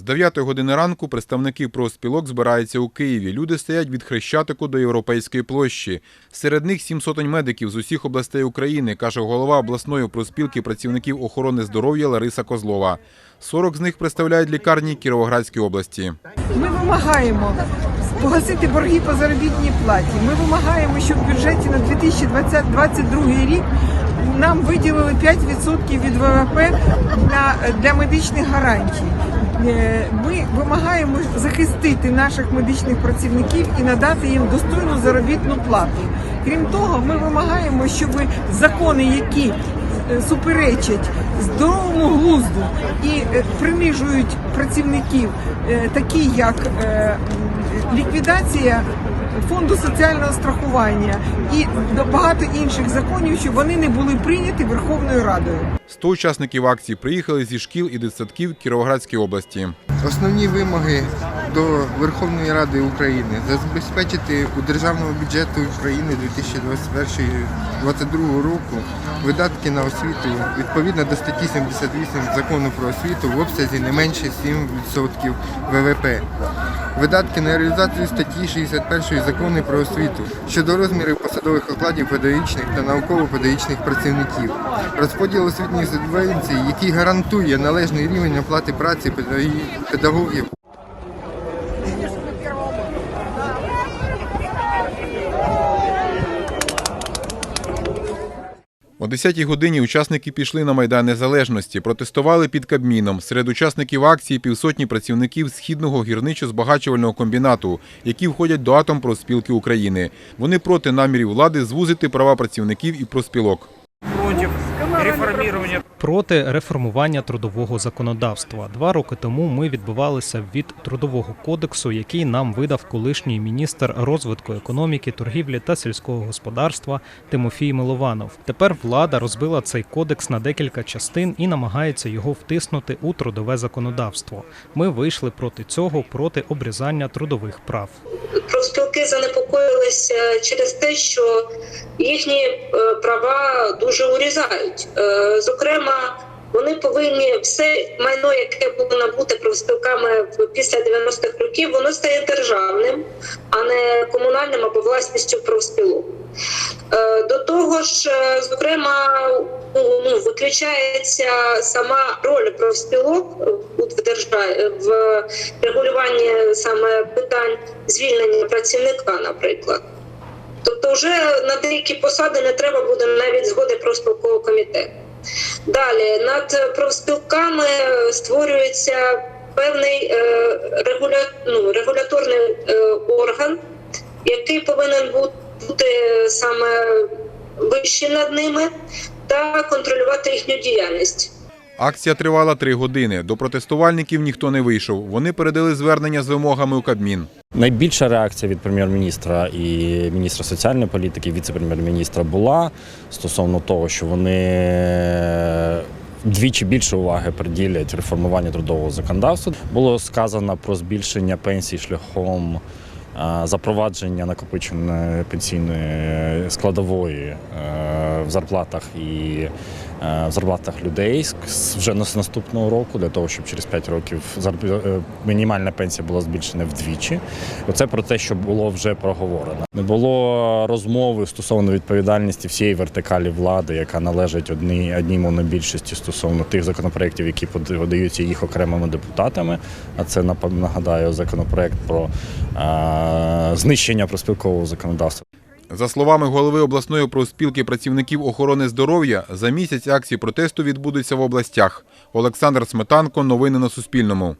З 9 години ранку представники профспілок збираються у Києві. Люди стоять від Хрещатику до Європейської площі. Серед них сім сотень медиків з усіх областей України, каже голова обласної профспілки працівників охорони здоров'я Лариса Козлова. 40 з них представляють лікарні Кіровоградської області. Ми вимагаємо погасити борги по заробітній платі. Ми вимагаємо, щоб в бюджеті на 2022 рік нам виділили 5% від ВВП для, медичних гарантій. Е, Ми вимагаємо захистити наших медичних працівників і надати їм достойну заробітну плату. Крім того, ми вимагаємо, щоб закони, які е, суперечать здоровому глузду і е, принижують працівників, такі як ліквідація фонду соціального страхування і багато інших законів, щоб вони не були прийняті Верховною Радою. 100 учасників акції приїхали зі шкіл і дитсадків Кіровоградської області. Основні вимоги до Верховної Ради України забезпечити у державному бюджету України 2021-2022 року видатки на освіту відповідно до статті 78 закону про освіту в обсязі не менше 7% ВВП. Видатки на реалізацію статті 61 закону про освіту щодо розмірів посадових окладів педагогічних та науково-педагогічних працівників, розподіл освітніх субвенцій, який гарантує належний рівень оплати праці педагогів. О 10-й годині учасники пішли на Майдан Незалежності, протестували під Кабміном. Серед учасників акції півсотні працівників східного гірничо-збагачувального комбінату, які входять до Атомпроспілки України. Вони проти намірів влади звузити права працівників і проспілок. Проти реформирования проти реформування трудового законодавства. Два роки тому ми відбивалися від трудового кодексу, який нам видав колишній міністр розвитку економіки, торгівлі та сільського господарства Тимофій Милованов. Тепер влада розбила цей кодекс на декілька частин і намагається його втиснути у трудове законодавство. Ми вийшли проти цього, проти обрізання трудових прав. профспілки занепокоїлися через те, що їхні е, права дуже урізають. Е, Зокрема, вони повинні все майно, яке було набуте профспілками після 90-х років, воно стає державним, а не комунальним або власністю профспілок. Е, До того ж, е, зокрема, ну, виключається сама роль профспілок в державі в регулюванні саме питань звільнення працівника, наприклад. Тобто, вже на деякі посади не треба буде навіть згоди профспілкового комітету. Далі над профспілками створюється певний е, регуля... ну, регуляторний е, орган, який повинен бути саме вищий над ними та контролювати їхню діяльність. Акція тривала три години. До протестувальників ніхто не вийшов. Вони передали звернення з вимогами у Кабмін. Найбільша реакція від прем'єр-міністра і міністра соціальної політики, віце-прем'єр-міністра була стосовно того, що вони двічі більше уваги приділять реформуванню трудового законодавства. Було сказано про збільшення пенсій шляхом е, запровадження накопиченої пенсійної складової е, в зарплатах і в зарплатах людей вже з наступного року, для того, щоб через 5 років е, мінімальна пенсія була збільшена вдвічі. Оце про те, що було вже проговорено. Не було розмови стосовно відповідальності всієї вертикалі влади, яка належить одній одній монобільшості стосовно тих законопроєктів, які подаються їх окремими депутатами. А це нагадаю законопроект про е, знищення проспілкового законодавства. За словами голови обласної профспілки працівників охорони здоров'я, за місяць акції протесту відбудуться в областях. Олександр Сметанко. Новини на Суспільному.